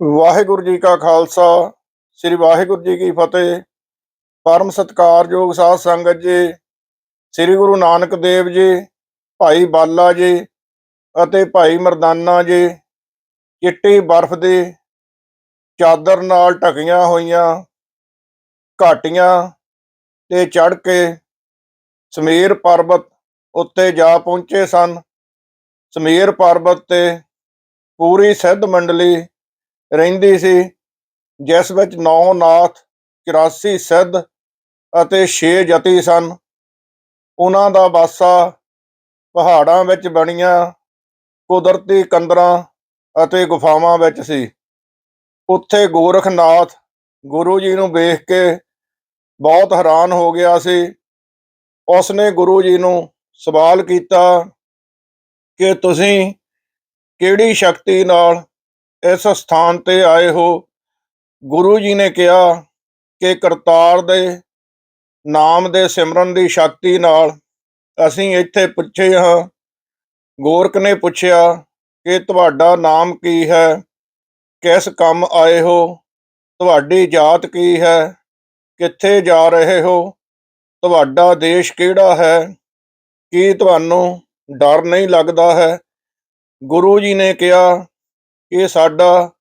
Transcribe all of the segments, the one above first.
ਵਾਹਿਗੁਰੂ ਜੀ ਕਾ ਖਾਲਸਾ, ਸ੍ਰੀ ਵਾਹਿਗੁਰੂ ਜੀ ਕੀ ਫਤਿਹ। ਪਰਮ ਸਤਿਕਾਰਯੋਗ ਸਾਧ ਸੰਗਤ ਜੀ, ਸ੍ਰੀ ਗੁਰੂ ਨਾਨਕ ਦੇਵ ਜੀ, ਭਾਈ ਬਾਲਾ ਜੀ ਅਤੇ ਭਾਈ ਮਰਦਾਨਾ ਜੀ, ਚਿੱਟੀ ਬਰਫ਼ ਦੀ ਚਾਦਰ ਨਾਲ ਢਕੀਆਂ ਹੋਈਆਂ ਘਾਟੀਆਂ ਤੇ ਚੜ ਕੇ ਸਮੀਰ ਪਰਬਤ ਉੱਤੇ ਜਾ ਪਹੁੰਚੇ ਸਨ। ਸਮੀਰ ਪਰਬਤ ਤੇ ਪੂਰੀ ਸਿੱਧ ਮੰਡਲੀ ਰਹਿੰਦੀ ਸੀ, ਜਿਸ ਵਿੱਚ ਨੌ ਨਾਥ 84 ਸਿੱਧ ਅਤੇ 6 ਜਤੀ ਸਨ। ਉਹਨਾਂ ਦਾ ਵਾਸਾ ਪਹਾੜਾਂ ਵਿੱਚ ਬਣੀਆਂ, ਕੁਦਰਤੀ ਕੰਦਰਾਂ ਅਤੇ ਗੁਫਾਵਾਂ ਵਿੱਚ ਸੀ। ਉੱਥੇ ਗੋਰਖਨਾਥ ਗੁਰੂ ਜੀ ਨੂੰ ਵੇਖ ਕੇ ਬਹੁਤ ਹੈਰਾਨ ਹੋ ਗਿਆ ਸੀ। ਉਸਨੇ ਗੁਰੂ ਜੀ ਨੂੰ ਸਵਾਲ ਕੀਤਾ ਕਿ ਤੁਸੀਂ ਕਿਹੜੀ ਸ਼ਕਤੀ ਨਾਲ ਇਸ ਸਥਾਨ ਤੇ ਆਏ ਹੋ। ਗੁਰੂ ਜੀ ਨੇ ਕਿਹਾ ਕਿ ਕਰਤਾਰ ਦੇ ਨਾਮ ਦੇ ਸਿਮਰਨ ਦੀ ਸ਼ਕਤੀ ਨਾਲ ਅਸੀਂ ਇੱਥੇ ਪੁੱਛੇ ਹਾਂ। ਗੋਰਖ ਨੇ ਪੁੱਛਿਆ ਕਿ ਤੁਹਾਡਾ ਨਾਮ ਕੀ ਹੈ? ਕਿਸ ਕੰਮ ਆਏ ਹੋ? ਤੁਹਾਡੀ ਜਾਤ ਕੀ ਹੈ? ਕਿੱਥੇ ਜਾ ਰਹੇ ਹੋ? ਤੁਹਾਡਾ ਦੇਸ਼ ਕਿਹੜਾ ਹੈ? ਕੀ ਤੁਹਾਨੂੰ ਡਰ ਨਹੀਂ ਲੱਗਦਾ ਹੈ? ਗੁਰੂ ਜੀ ਨੇ ਕਿਹਾ ਇਹ ਸਾਡਾ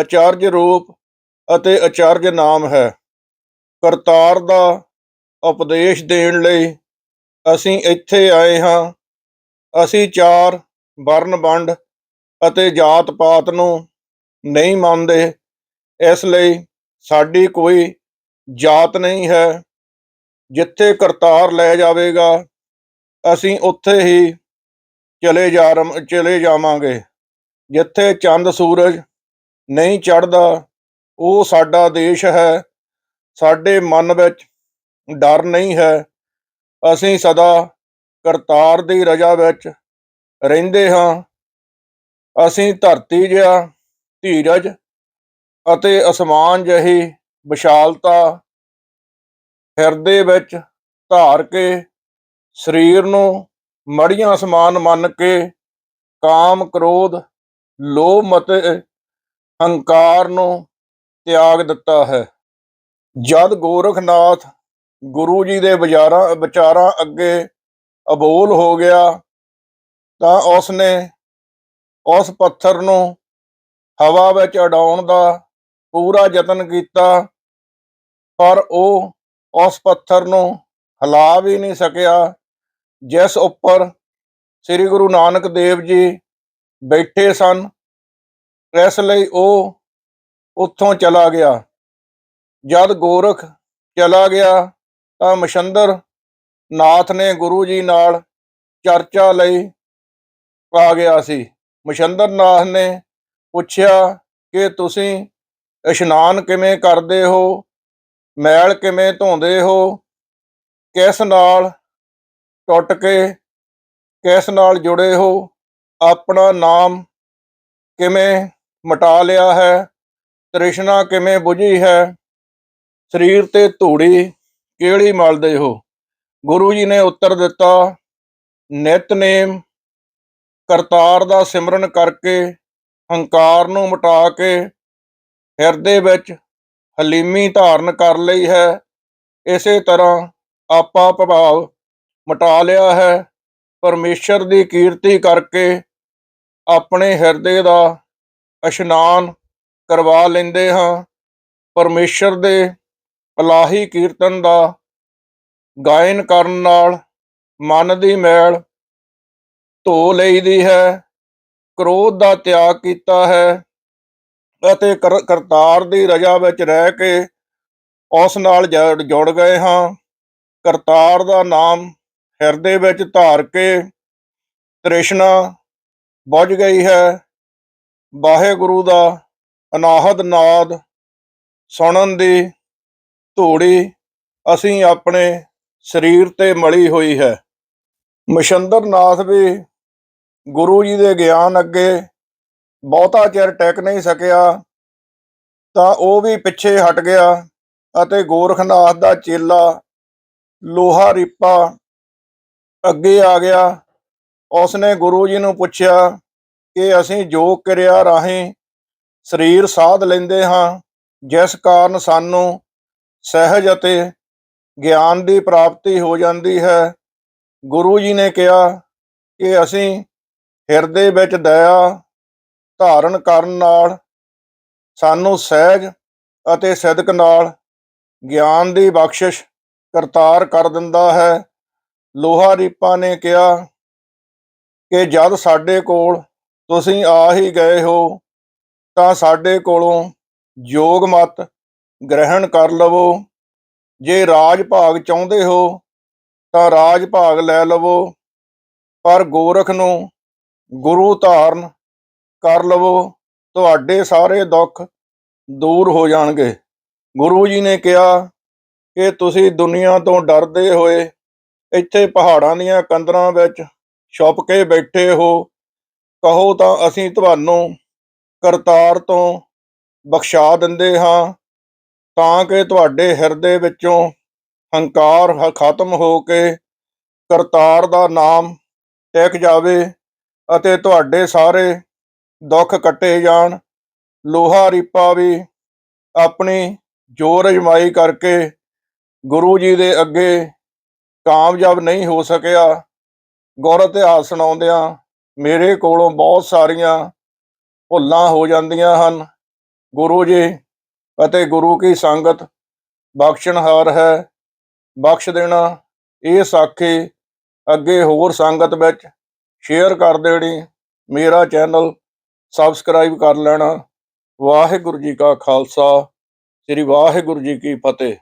ਅਚਾਰਜ ਰੂਪ ਅਤੇ ਅਚਾਰਜ ਨਾਮ ਹੈ। ਕਰਤਾਰ ਦਾ ਉਪਦੇਸ਼ ਦੇਣ ਲਈ ਅਸੀਂ ਇੱਥੇ ਆਏ ਹਾਂ। ਅਸੀਂ ਚਾਰ ਵਰਨ ਵੰਡ ਅਤੇ ਜਾਤ ਪਾਤ ਨੂੰ ਨਹੀਂ ਮੰਨਦੇ। ਇਸ ਲਈ ਸਾਡੀ ਕੋਈ ਜਾਤ ਨਹੀਂ ਹੈ। ਜਿੱਥੇ ਕਰਤਾਰ ਲੈ ਜਾਵੇਗਾ, ਅਸੀਂ ਉੱਥੇ ਹੀ ਚਲੇ ਜਾ ਰਮ- ਚਲੇ ਜਾਵਾਂਗੇ। ਜਿੱਥੇ ਚੰਦ ਸੂਰਜ ਨਹੀਂ ਚੜਦਾ ਉਹ ਸਾਡਾ ਦੇਸ਼ ਹੈ। ਸਾਡੇ ਮਨ ਵਿੱਚ ਡਰ ਨਹੀਂ ਹੈ। ਅਸੀਂ ਸਦਾ ਕਰਤਾਰ ਦੀ ਰਜਾ ਵਿੱਚ ਰਹਿੰਦੇ ਹਾਂ। ਅਸੀਂ ਧਰਤੀ ਜਿਹਾ ਧੀਰਜ ਅਤੇ ਅਸਮਾਨ ਜਿਹੀ ਵਿਸ਼ਾਲਤਾ ਹਿਰਦੇ ਵਿੱਚ ਧਾਰ ਕੇ, ਸਰੀਰ ਨੂੰ ਮੜੀਆਂ ਸਮਾਨ ਮੰਨ ਕੇ ਕਾਮ ਕ੍ਰੋਧ ਲੋਭ ਮਤੇ ਹੰਕਾਰ ਨੂੰ ਤਿਆਗ ਦਿੱਤਾ ਹੈ। ਜਦ ਗੋਰਖਨਾਥ ਗੁਰੂ ਜੀ ਦੇ ਵਿਚਾਰਾਂ ਵਿਚਾਰਾਂ ਅੱਗੇ ਅਬੋਲ ਹੋ ਗਿਆ, ਤਾਂ ਉਸਨੇ ਉਸ ਪੱਥਰ ਨੂੰ ਹਵਾ ਵਿੱਚ ਉਡਾਉਣ ਦਾ ਪੂਰਾ ਯਤਨ ਕੀਤਾ, ਪਰ ਉਹ ਉਸ ਪੱਥਰ ਨੂੰ ਹਿਲਾ ਵੀ ਨਹੀਂ ਸਕਿਆ, ਜਿਸ ਉੱਪਰ ਸ੍ਰੀ ਗੁਰੂ ਨਾਨਕ ਦੇਵ ਜੀ ਬੈਠੇ ਸਨ। ਇਸ ਲਈ ਉਹ ਉੱਥੋਂ ਚਲਾ ਗਿਆ। ਜਦ ਗੋਰਖ ਚਲਾ ਗਿਆ ਤਾਂ ਮਸ਼ੰਦਰ ਨਾਥ ਨੇ ਗੁਰੂ ਜੀ ਨਾਲ ਚਰਚਾ ਲਈ ਆ ਗਿਆ ਸੀ। ਮਸ਼ੰਦਰ ਨਾਥ ਨੇ ਪੁੱਛਿਆ ਕਿ ਤੁਸੀਂ ਇਸ਼ਨਾਨ ਕਿਵੇਂ ਕਰਦੇ ਹੋ? ਮੈਲ ਕਿਵੇਂ ਧੋਂਦੇ ਹੋ? ਕਿਸ ਨਾਲ ਟੁੱਟ ਕੇ ਕਿਸ ਨਾਲ ਜੁੜੇ ਹੋ? ਆਪਣਾ ਨਾਮ ਕਿਵੇਂ ਮਟਾ ਲਿਆ ਹੈ, ਤ੍ਰਿਸ਼ਨਾ ਕਿਵੇਂ ਬੁਝੀ ਹੈ, ਸਰੀਰ ਤੇ ਧੂੜੀ ਕਿਹੜੀ ਮਲਦੇ ਹੋ? ਗੁਰੂ ਜੀ ਨੇ ਉੱਤਰ ਦਿੱਤਾ ਨਿਤਨੇਮ ਕਰਤਾਰ ਦਾ ਸਿਮਰਨ ਕਰਕੇ ਹੰਕਾਰ ਨੂੰ ਮਿਟਾ ਕੇ ਹਿਰਦੇ ਵਿੱਚ ਹਲੀਮੀ ਧਾਰਨ ਕਰ ਲਈ ਹੈ, ਇਸੇ ਤਰ੍ਹਾਂ ਆਪਾ ਪ੍ਰਭਾਵ ਮਟਾ ਲਿਆ ਹੈ, ਪਰਮੇਸ਼ਰ ਦੀ ਕੀਰਤੀ ਕਰਕੇ ਆਪਣੇ ਹਿਰਦੇ ਦਾ ਇਸ਼ਨਾਨ ਕਰਵਾ ਲੈਂਦੇ ਹਾਂ। ਪਰਮੇਸ਼ਰ ਦੇ ਇਲਾਹੀ ਕੀਰਤਨ ਦਾ ਗਾਇਨ ਕਰਨ ਨਾਲ ਮਨ ਦੀ ਮੈਲ ਧੋ ਲਈਦੀ ਹੈ, ਕ੍ਰੋਧ ਦਾ ਤਿਆਗ ਕੀਤਾ ਹੈ ਅਤੇ ਕਰ- ਕਰਤਾਰ ਦੀ ਰਜਾ ਵਿੱਚ ਰਹਿ ਕੇ ਉਸ ਨਾਲ ਜੁੜ ਗਏ ਹਾਂ। ਕਰਤਾਰ ਦਾ ਨਾਮ ਹਿਰਦੇ ਵਿੱਚ ਧਾਰ ਕੇ ਤ੍ਰਿਸ਼ਨਾ ਬੁੱਝ ਗਈ ਹੈ। ਵਾਹਿਗੁਰੂ ਦਾ ਅਨਾਹਦ ਨਾਦ, ਸੁਣਨ ਦੀ ਧੂੜੀ ਅਸੀਂ ਆਪਣੇ ਸਰੀਰ ਤੇ ਮਲੀ ਹੋਈ ਹੈ। ਮਸ਼ੰਦਰ ਨਾਥ ਵੀ ਗੁਰੂ ਜੀ ਦੇ ਗਿਆਨ ਅੱਗੇ ਬਹੁਤਾ ਚਿਰ ਟਿਕ ਨਹੀਂ ਸਕਿਆ, ਤਾਂ ਉਹ ਵੀ ਪਿੱਛੇ ਹਟ ਗਿਆ ਅਤੇ ਗੋਰਖਨਾਥ ਦਾ ਚੇਲਾ ਲੋਹਾ ਰੀਪਾ ਅੱਗੇ ਆ ਗਿਆ। ਉਸਨੇ ਗੁਰੂ ਜੀ ਨੂੰ ਪੁੱਛਿਆ ਕਿ ਅਸੀਂ ਜੋ ਕਿਰਿਆ ਰਾਹੀਂ ਸਰੀਰ ਸਾਧ ਲੈਂਦੇ ਹਾਂ, ਜਿਸ ਕਾਰਨ ਸਾਨੂੰ ਸਹਿਜ ਅਤੇ ਗਿਆਨ ਦੀ ਪ੍ਰਾਪਤੀ ਹੋ ਜਾਂਦੀ ਹੈ, ਗੁਰੂ ਜੀ ਨੇ ਕਿਹਾ ਕਿ ਅਸੀਂ ਹਿਰਦੇ ਵਿੱਚ ਦਇਆ ਧਾਰਨ ਕਰਨ ਨਾਲ ਸਾਨੂੰ ਸਹਿਜ ਅਤੇ ਸਿਦਕ ਨਾਲ ਗਿਆਨ ਦੀ ਬਖਸ਼ਿਸ਼ ਕਰਤਾਰ ਕਰ ਦਿੰਦਾ ਹੈ। ਲੋਹਾ ਰੀਪਾ ਨੇ ਕਿਹਾ ਕਿ ਜਦ ਸਾਡੇ ਕੋਲ ਤੁਸੀਂ ਆ ਹੀ ਗਏ ਹੋ, ਤਾਂ ਸਾਡੇ ਕੋਲੋਂ ਯੋਗ ਮਤ ਗ੍ਰਹਿਣ ਕਰ ਲਵੋ। ਜੇ ਰਾਜ ਭਾਗ ਚਾਹੁੰਦੇ ਹੋ, ਤਾਂ ਰਾਜ ਭਾਗ ਲੈ ਲਵੋ। ਪਰ ਗੋਰਖ ਨੂੰ ਗੁਰੂ ਧਾਰਨ ਕਰ ਲਵੋ। ਤੁਹਾਡੇ ਸਾਰੇ ਦੁੱਖ ਦੂਰ ਹੋ ਜਾਣਗੇ। ਗੁਰੂ ਜੀ ਨੇ ਕਿਹਾ ਕਿ ਤੁਸੀਂ ਦੁਨੀਆ ਤੋਂ ਡਰਦੇ ਹੋਏ ਇੱਥੇ ਪਹਾੜਾਂ ਦੀਆਂ ਕੰਦਰਾਂ ਵਿੱਚ ਛੁਪ ਕੇ ਬੈਠੇ ਹੋ, ਕਹੋ ਤਾਂ ਅਸੀਂ ਤੁਹਾਨੂੰ ਕਰਤਾਰ ਤੋਂ ਬਖਸ਼ਾ ਦਿੰਦੇ ਹਾਂ, ਤਾਂ ਕਿ ਤੁਹਾਡੇ ਹਿਰਦੇ ਵਿੱਚੋਂ ਹੰਕਾਰ ਖਤਮ ਹੋ ਕੇ ਕਰਤਾਰ ਦਾ ਨਾਮ ਟਿਕ ਜਾਵੇ ਅਤੇ ਤੁਹਾਡੇ ਸਾਰੇ ਦੁੱਖ ਕੱਟੇ ਜਾਣ। ਲੋਹਾ ਰੀਪਾ ਵੀ ਆਪਣੀ ਜੋਰ ਅਜਮਾਈ ਕਰਕੇ ਗੁਰੂ ਜੀ ਦੇ ਅੱਗੇ ਕਾਮਯਾਬ ਨਹੀਂ ਹੋ ਸਕਿਆ। ਗੌਰ ਇਤਿਹਾਸ ਸੁਣਾਉਂਦਿਆਂ ਮੇਰੇ ਕੋਲੋਂ ਬਹੁਤ ਸਾਰੀਆਂ ਭੁੱਲਾਂ ਹੋ ਜਾਂਦੀਆਂ ਹਨ। ਗੁਰੂ ਜੀ ਅਤੇ ਗੁਰੂ ਕੀ ਸੰਗਤ ਬਖਸ਼ਣਹਾਰ ਹੈ। ਬਖਸ਼ ਦੇਣਾ ਇਹ ਸਾਖੀ ਅੱਗੇ ਹੋਰ ਸੰਗਤ ਵਿੱਚ ਸ਼ੇਅਰ ਕਰ ਦੇਣੀ। ਮੇਰਾ ਚੈਨਲ ਸਬਸਕ੍ਰਾਈਬ ਕਰ ਲੈਣਾ। ਵਾਹਿਗੁਰੂ ਜੀ ਕਾ ਖਾਲਸਾ, ਸ੍ਰੀ ਵਾਹਿਗੁਰੂ ਜੀ ਕੀ ਫਤਿਹ।